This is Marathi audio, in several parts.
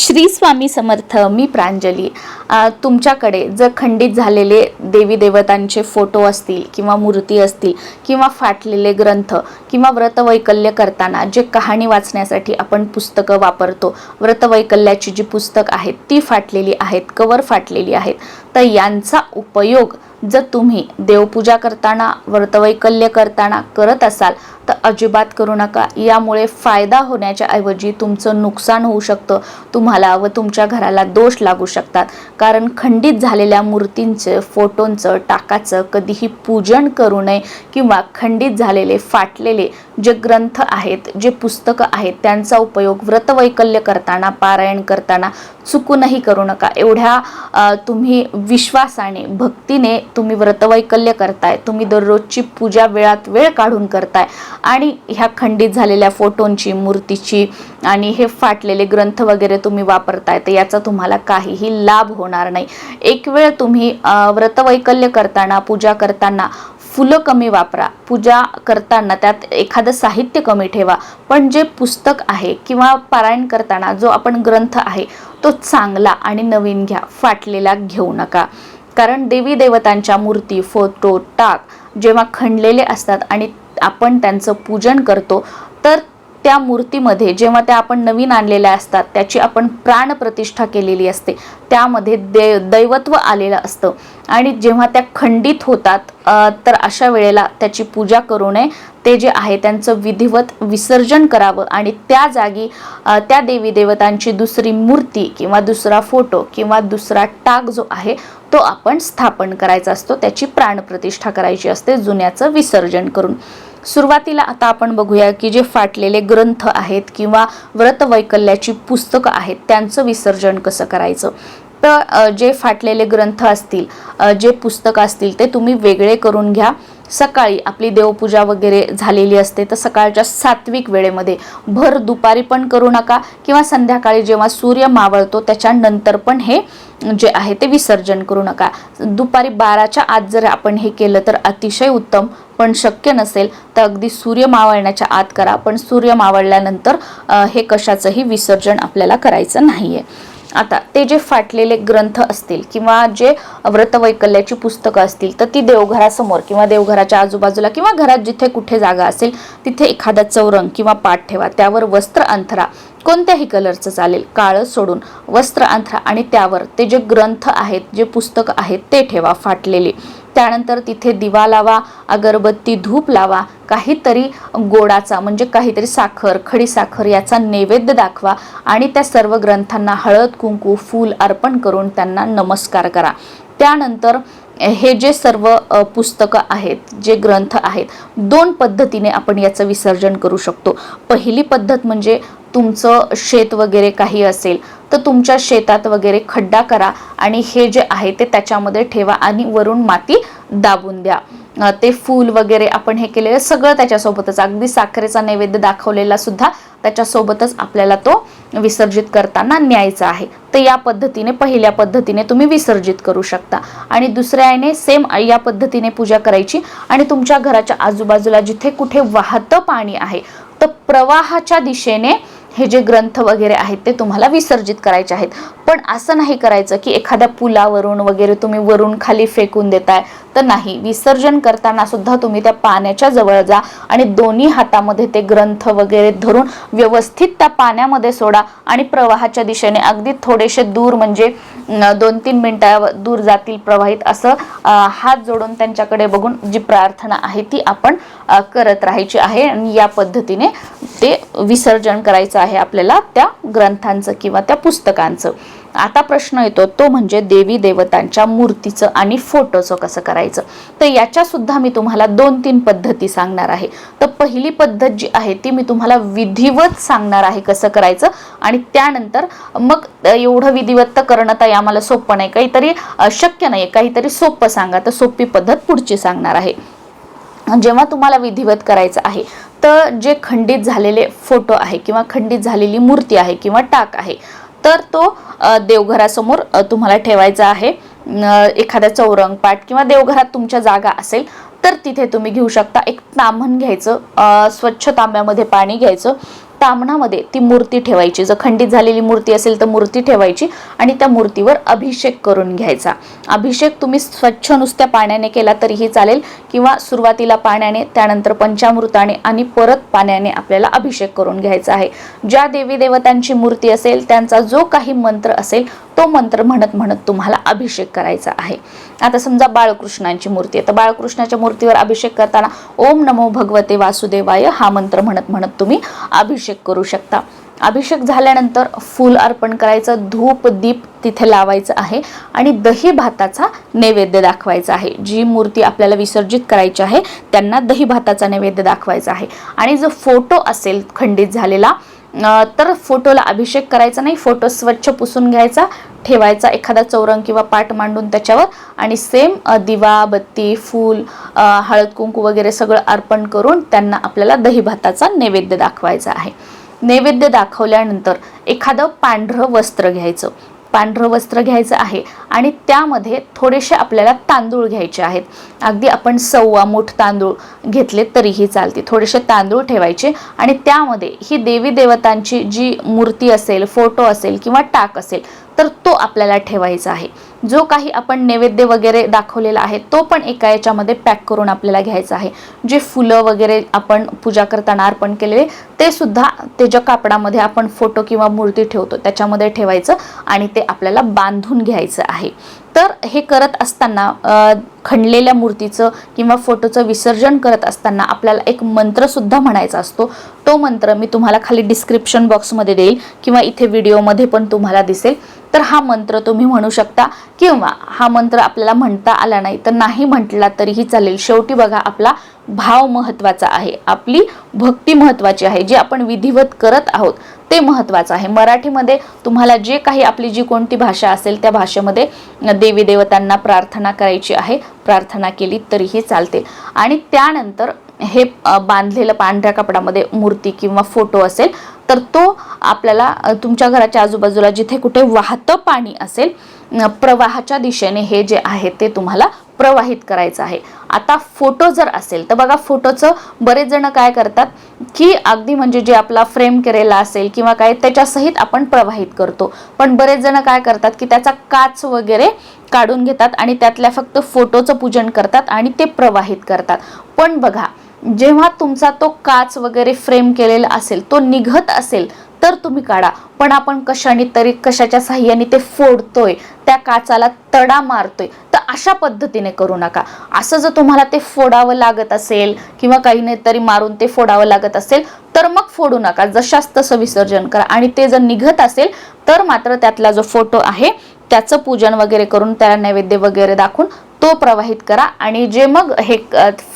श्री स्वामी समर्थ मी प्रांजली. तुमच्याकडे जर खंडित झालेले देवी देवतांचे फोटो असतील किंवा मूर्ती असतील किंवा फाटलेले ग्रंथ किंवा व्रतवैकल्य करताना जे कहाणी वाचण्यासाठी आपण पुस्तकं वापरतो व्रतवैकल्याची जी पुस्तक आहेत ती फाटलेली आहेत कवर फाटलेली आहेत तर यांचा उपयोग जर तुम्ही देवपूजा करताना व्रतवैकल्य करताना करत असाल तर अजिबात करू नका. यामुळे फायदा होण्याच्या ऐवजी तुमचं नुकसान होऊ शकतं. तुम्हाला व तुमच्या घराला दोष लागू शकतात. कारण खंडित झालेल्या मूर्तींचं फोटोंचं टाकाचं कधीही पूजन करू नये किंवा खंडित झालेले फाटलेले जे ग्रंथ आहेत जे पुस्तकं आहेत त्यांचा उपयोग व्रतवैकल्य करताना पारायण करताना चुकूनही करू नका. एवढ्या तुम्ही विश्वासाने भक्तीने तुम्ही व्रतवैकल्य करताय तुम्ही दररोजची पूजा वेळात वेळ काढून करताय आणि ह्या खंडित झालेल्या फोटोंची मूर्तीची आणि हे फाटलेले ग्रंथ वगैरे तुम्ही वापरताय तर याचा तुम्हाला काहीही लाभ होणार नाही. एक वेळ तुम्ही व्रतवैकल्य करताना पूजा करताना फुलं कमी वापरा. पूजा करताना त्यात एखादं साहित्य कमी ठेवा. पण जे पुस्तक आहे किंवा पारायण करताना जो आपण ग्रंथ आहे तो चांगला आणि नवीन घ्या. फाटलेला घेऊ नका. कारण देवी देवतांच्या मूर्ती फोटो टाक जेव्हा खणलेले असतात आणि आपण त्यांचं पूजन करतो तर त्या मूर्तीमध्ये जेव्हा त्या आपण नवीन आणलेल्या असतात त्याची आपण प्राणप्रतिष्ठा केलेली असते. त्यामध्ये दे दैवत्व आलेलं असतं. आणि जेव्हा त्या खंडित होतात तर अशा वेळेला त्याची पूजा करू नये. ते जे आहे त्यांचं विधिवत विसर्जन करावं. आणि त्या जागी त्या देवी देवतांची दुसरी मूर्ती किंवा दुसरा फोटो किंवा दुसरा टाक जो आहे तो आपण स्थापन करायचा असतो. त्याची प्राणप्रतिष्ठा करायची असते जुन्याचं विसर्जन करून. सुरुवातीला आता आपण बघूया की जे फाटलेले ग्रंथ आहेत किंवा व्रतवैकल्याची पुस्तकं आहेत त्यांचं विसर्जन कसं करायचं? तर जे फाटलेले ग्रंथ असतील जे पुस्तकं असतील ते तुम्ही वेगळे करून घ्या. सकाळी आपली देवपूजा वगैरे झालेली असते तर सकाळच्या सात्विक वेळेमध्ये भर दुपारी पण करू नका किंवा संध्याकाळी जेव्हा सूर्य मावळतो त्याच्यानंतर पण हे जे आहे ते विसर्जन करू नका. दुपारी बाराच्या आत जर आपण हे केलं तर अतिशय उत्तम पण शक्य नसेल तर अगदी सूर्य मावळण्याच्या आत करा. पण सूर्य मावळल्यानंतर हे कशाचंही विसर्जन आपल्याला करायचं नाही आहे आता ते जे फाटलेले ग्रंथ असतील किंवा जे व्रतवैकल्याची पुस्तकं असतील तर ती देवघरासमोर किंवा देवघराच्या आजूबाजूला किंवा घरात जिथे कुठे जागा असेल तिथे एखादा चौरंग किंवा पाठ ठेवा. त्यावर वस्त्र अंथरा. कोणत्याही कलरचं चालेल. काळं सोडून वस्त्र अंथरा आणि त्यावर ते जे ग्रंथ आहेत जे पुस्तकं आहेत ते ठेवा फाटलेले. त्यानंतर तिथे दिवा लावा अगरबत्ती धूप लावा काहीतरी गोडाचा म्हणजे काहीतरी साखर खडीसाखर याचा नैवेद्य दाखवा आणि त्या सर्व ग्रंथांना हळद कुंकू फूल अर्पण करून त्यांना नमस्कार करा. त्यानंतर हे जे सर्व पुस्तकं आहेत जे ग्रंथ आहेत दोन पद्धतीने आपण याचं विसर्जन करू शकतो. पहिली पद्धत म्हणजे तुमचं शेत वगैरे काही असेल तर तुमच्या शेतात वगैरे खड्डा करा आणि हे जे आहे ते त्याच्यामध्ये ठेवा आणि वरून माती दाबून द्या. ते फूल वगैरे आपण हे केलेलं सगळं त्याच्यासोबतच अगदी साखरेचा नैवेद्य दाखवलेला सुद्धा त्याच्यासोबतच आपल्याला तो विसर्जित करताना न्यायचा आहे. तर या पद्धतीने पहिल्या पद्धतीने तुम्ही विसर्जित करू शकता. आणि दुसऱ्या सेम या पद्धतीने पूजा करायची. आणि तुमच्या घराच्या आजूबाजूला जिथे कुठे वाहतं पाणी आहे तर प्रवाहाच्या दिशेने हे जे ग्रंथ वगैरे आहेत ते तुम्हाला विसर्जित करायचे आहेत. पण असं नाही करायचं की एखाद्या पुलावरून वगैरे तुम्ही वरून खाली फेकून देताय. तर नाही विसर्जन करताना सुद्धा तुम्ही त्या पाण्याच्या जवळ जा आणि दोन्ही हातामध्ये ते ग्रंथ वगैरे धरून व्यवस्थित त्या पाण्यामध्ये सोडा आणि प्रवाहाच्या दिशेने अगदी थोडेसे दूर म्हणजे दोन तीन मिनटा दूर जातील प्रवाहित असं हात जोडून त्यांच्याकडे बघून जी प्रार्थना आहे ती आपण करत राहायची आहे आणि या पद्धतीने ते विसर्जन करायचं आहे आपल्याला त्या ग्रंथांचं किंवा त्या पुस्तकांचं. आता प्रश्न येतो तो म्हणजे देवी देवतांच्या मूर्तीचं आणि फोटोचं कसं करायचं? तर याच्या सुद्धा मी तुम्हाला दोन तीन पद्धती सांगणार आहे. तर पहिली पद्धत जी आहे ती मी तुम्हाला विधिवत सांगणार आहे कसं करायचं आणि त्यानंतर मग एवढं विधिवत तर करणं तर आम्हाला सोपं नाही काहीतरी शक्य नाही काहीतरी सोपं सांगा. तर सोपी पद्धत पुढची सांगणार आहे. जेव्हा तुम्हाला विधिवत करायचं आहे तर जे खंडित झालेले फोटो आहे किंवा खंडित झालेली मूर्ती आहे किंवा टाक आहे तर तो देवघरासमोर तुम्हाला ठेवायचा आहे. एखाद्या चौरंगपाट किंवा देवघरात तुमच्या जागा असेल तर तिथे तुम्ही घेऊ शकता. एक ताम्हण घ्यायचं स्वच्छ तांब्यामध्ये पाणी घ्यायचं. तामणामध्ये ती मूर्ती ठेवायची. जर खंडित झालेली मूर्ती असेल तर मूर्ती ठेवायची आणि त्या मूर्तीवर अभिषेक करून घ्यायचा. अभिषेक तुम्ही स्वच्छ नुसत्या पाण्याने केला तरीही चालेल किंवा सुरुवातीला पाण्याने त्यानंतर पंचामृताने आणि परत पाण्याने आपल्याला अभिषेक करून घ्यायचा आहे. ज्या देवी देवतांची मूर्ती असेल त्यांचा जो काही मंत्र असेल तो मंत्र म्हणत म्हणत तुम्हाला अभिषेक करायचा आहे. आता समजा बाळकृष्णांची मूर्ती आहे. तर बाळकृष्णाच्या मूर्तीवर अभिषेक करताना ओम नमो भगवते वासुदेवाय हा मंत्र म्हणत म्हणत तुम्ही अभिषेक करू शकता. अभिषेक झाल्यानंतर फूल अर्पण करायचं धूप दीप तिथे लावायचं आहे आणि दही भाताचा नैवेद्य दाखवायचा आहे. जी मूर्ती आपल्याला विसर्जित करायची आहे त्यांना दही भाताचा नैवेद्य दाखवायचा आहे. आणि जो फोटो असेल खंडित झालेला तर फोटोला अभिषेक करायचा नाही फोटो स्वच्छ पुसून घ्यायचा ठेवायचा एखादा चौरंग किंवा पाट मांडून त्याच्यावर आणि सेम दिवा बत्ती फूल हळद कुंकू वगैरे सगळं अर्पण करून त्यांना आपल्याला दही भाताचा नैवेद्य दाखवायचा आहे. नैवेद्य दाखवल्यानंतर एखादं पांढरं वस्त्र घ्यायचं. पांढरं वस्त्र घ्यायचं आहे आणि त्यामध्ये थोडेसे आपल्याला तांदूळ घ्यायचे आहेत. अगदी आपण सव्वा मूठ तांदूळ घेतले तरीही चालते. थोडेसे तांदूळ ठेवायचे आणि त्यामध्ये ही देवी देवतांची जी मूर्ती असेल फोटो असेल किंवा टाक असेल तर तो आपल्याला ठेवायचा आहे. जो काही आपण नैवेद्य वगैरे दाखवलेला आहे तो पण एका याच्यामध्ये पॅक करून आपल्याला घ्यायचा आहे. जे फुलं वगैरे आपण पूजा करताना अर्पण केलेले ते सुद्धा ते ज्या कापडामध्ये आपण फोटो किंवा मूर्ती ठेवतो त्याच्यामध्ये ठेवायचं आणि ते आपल्याला बांधून घ्यायचं आहे. तर हे करत असताना खणलेल्या मूर्तीचं किंवा फोटोचं विसर्जन करत असताना आपल्याला एक मंत्रसुद्धा म्हणायचा असतो. तो मंत्र मी तुम्हाला खाली डिस्क्रिप्शन बॉक्समध्ये देईल किंवा इथे व्हिडिओमध्ये पण तुम्हाला दिसेल. तर हा मंत्र तुम्ही म्हणू शकता किंवा हा मंत्र आपल्याला म्हणता आला नाही तर नाही म्हटला तरीही चालेल. शेवटी बघा आपला भाव महत्त्वाचा आहे. आपली भक्ती महत्त्वाची आहे जे आपण विधिवत करत आहोत. ते महत्त्वाचं आहे. मराठीमध्ये तुम्हाला जे काही आपली जी कोणती भाषा असेल त्या भाषेमध्ये देवी देवतांना प्रार्थना करायची आहे. प्रार्थना केली तरीही चालते. आणि त्यानंतर हे बांधलेलं पांढऱ्या कपडामध्ये मूर्ती किंवा फोटो असेल तर तो आपल्याला तुमच्या घराच्या आजूबाजूला जिथे कुठे वाहतं पाणी असेल प्रवाहाच्या दिशेने हे जे आहे ते तुम्हाला प्रवाहित करायचं आहे. आता फोटो जर असेल तर बघा फोटोचं बरेच जण काय करतात की अगदी म्हणजे जे आपला फ्रेम केलेला असेल किंवा काय त्याच्यासहित आपण प्रवाहित करतो. पण बरेच जण काय करतात की त्याचा काच वगैरे काढून घेतात आणि त्यातल्या फक्त फोटोचं पूजन करतात आणि ते प्रवाहित करतात. पण बघा जेव्हा तुमचा तो काच वगैरे फ्रेम केलेला असेल तो निघत असेल तर तुम्ही काढा. पण आपण कशाने तरी कशाच्या साह्याने ते फोडतोय त्या काचाला तडा मारतोय. अशा पद्धतीने करू नका. असं जर तुम्हाला ते फोडावं लागत असेल किंवा काही नाही तरी मारून ते फोडावं लागत असेल तर मग फोडू नका. जशास तसं विसर्जन करा. आणि ते जर निघत असेल तर मात्र त्यातला जो फोटो आहे त्याचं पूजन वगैरे करून त्याला नैवेद्य वगैरे दाखवून तो प्रवाहित करा. आणि जे मग हे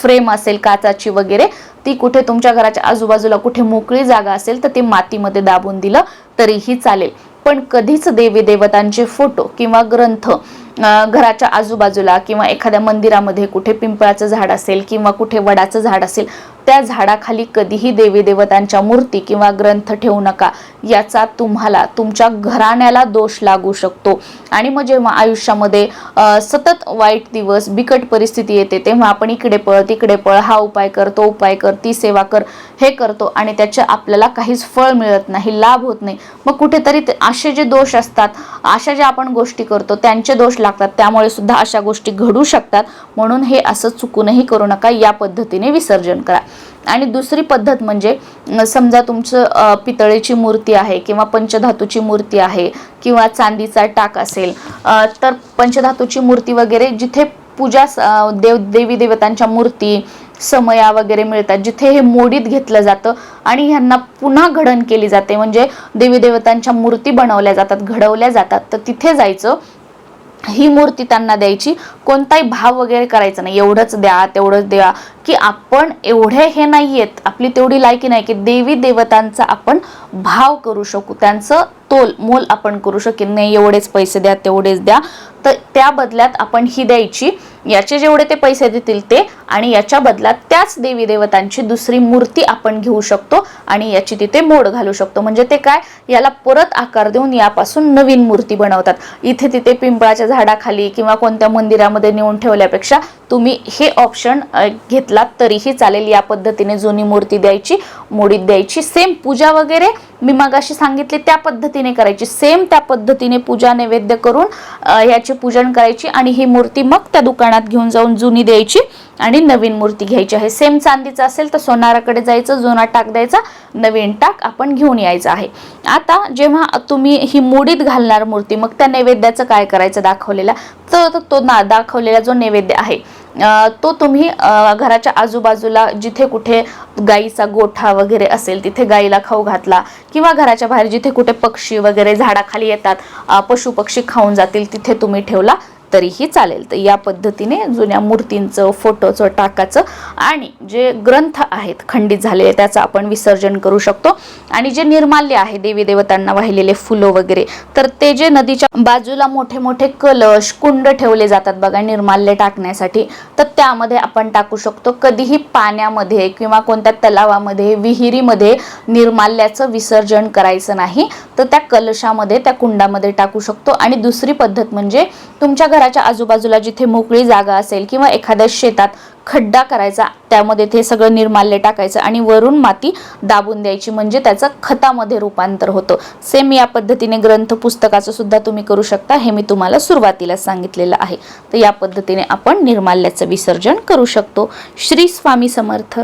फ्रेम असेल काचाची वगैरे ती कुठे तुमच्या घराच्या आजूबाजूला कुठे मोकळी जागा असेल तर ती मातीमध्ये दाबून दिलं तरीही चालेल. पण कधीच देवी देवतांचे फोटो किंवा ग्रंथ घराच्या आजूबाजूला किंवा एखाद्या मंदिरामध्ये कुठे पिंपळाचं झाड असेल किंवा कुठे वडाचं झाड असेल त्या झाडाखाली कधीही देवी देवतांच्या मूर्ती किंवा ग्रंथ ठेवू नका. याचा तुम्हाला तुमच्या घराण्याला दोष लागू शकतो. आणि मग जेव्हा आयुष्यामध्ये सतत वाईट दिवस बिकट परिस्थिती येते तेव्हा आपण इकडे पळ तिकडे पळ हा उपाय कर तो उपाय कर ती सेवा कर हे करतो आणि त्याचे आपल्याला काहीच फळ मिळत नाही लाभ होत नाही. मग कुठेतरी असे जे दोष असतात अशा ज्या आपण गोष्टी करतो त्यांचे दोष लागतात. त्यामुळे सुद्धा अशा गोष्टी घडू शकतात. म्हणून हे असं चुकूनही करू नका. या पद्धतीने विसर्जन करा. आणि दुसरी पद्धत म्हणजे समजा तुमचं पितळेची मूर्ती आहे किंवा पंचधातूची मूर्ती आहे किंवा चांदीचा टाक असेल तर पंचधातूची मूर्ती वगैरे जिथे पूजा देव देवी देवतांच्या मूर्ती समया वगैरे मिळतात जिथे हे मोडीत घेतलं जातं आणि ह्यांना पुन्हा घडण केली जाते. म्हणजे देवी देवतांच्या मूर्ती बनवल्या जातात घडवल्या जातात तर तिथे जायचं ही मूर्ती त्यांना द्यायची. कोणताही भाव वगैरे करायचा नाही. एवढंच द्या तेवढंच द्या की आपण एवढे हे नाही आहेत आपली तेवढी लायकी नाही की देवी देवतांचा आपण भाव करू शकू. त्यांचं तोल मोल आपण करू शकेन. नाही एवढेच पैसे द्या तेवढेच द्या. तर त्या बदल्यात आपण ही द्यायची. याचे जेवढे ते पैसे देतील ते आणि याच्या बदल्यात त्याच देवी देवतांची दुसरी मूर्ती आपण घेऊ शकतो आणि याची तिथे मोड घालू शकतो. म्हणजे ते काय? याला परत आकार देऊन यापासून नवीन मूर्ती बनवतात. इथे तिथे पिंपळाच्या झाडाखाली किंवा कोणत्या मंदिरामध्ये नेऊन ठेवल्यापेक्षा तुम्ही हे ऑप्शन घेतलात तरीही चालेल या पद्धतीने जुनी मूर्ती द्यायची मोडीत द्यायची. सेम पूजा वगैरे मी मगाशी सांगितली त्या पद्धतीने करायची. सेम त्या पद्धतीने पूजा नैवेद्य करून अ, ह्याचे पूजन करायची आणि ही मूर्ती मग त्या दुकानात घेऊन जाऊन जुनी द्यायची आणि नवीन मूर्ती घ्यायची आहे. सेम चांदीचं असेल तर सोनाराकडे जायचं जुना टाक द्यायचा नवीन टाक आपण घेऊन यायचा आहे. आता जेव्हा तुम्ही ही मोडीत घालणार मूर्ती मग त्या नैवेद्याचं काय करायचं दाखवलेला? तर तो- ना दाखवलेला जो नैवेद्य आहे तो तुम्ही घराच्या आजूबाजूला जिथे कुठे गाईचा गोठा वगैरे असेल तिथे गाईला खाऊ घातला किंवा घराच्या बाहेर जिथे कुठे पक्षी वगैरे झाडाखाली येतात पशुपक्षी पशु पक्षी खाऊन जातील तिथे तुम्ही ठेवला. तरीही चालेल. तर या पद्धतीने जुन्या मूर्तींचं फोटोचं टाकाचं आणि जे ग्रंथ आहेत खंडित झालेले त्याचं आपण विसर्जन करू शकतो. आणि जे निर्माल्य आहे देवी देवतांना वाहिलेले फुलं वगैरे तर ते जे नदीच्या बाजूला मोठे मोठे कलश कुंड ठेवले जातात बघा निर्माल्य टाकण्यासाठी तर त्यामध्ये आपण टाकू शकतो. कधीही पाण्यामध्ये किंवा कोणत्या तलावामध्ये विहिरीमध्ये निर्माल्याचं विसर्जन करायचं नाही तर त्या कलशामध्ये त्या कुंडामध्ये टाकू शकतो. आणि दुसरी पद्धत म्हणजे तुमच्या घराच्या आजूबाजूला जिथे मोकळी जागा असेल किंवा एखाद्या शेतात खड्डा करायचा त्यामध्ये ते सगळं निर्माल्य टाकायचं आणि वरून माती दाबून द्यायची. म्हणजे त्याचं खतामध्ये रूपांतर होतं. सेम या पद्धतीने ग्रंथ पुस्तकाचं सुद्धा तुम्ही करू शकता. हे मी तुम्हाला सुरुवातीला सांगितलेलं आहे. तर या पद्धतीने आपण निर्माल्याचं विसर्जन करू शकतो. श्री स्वामी समर्थ.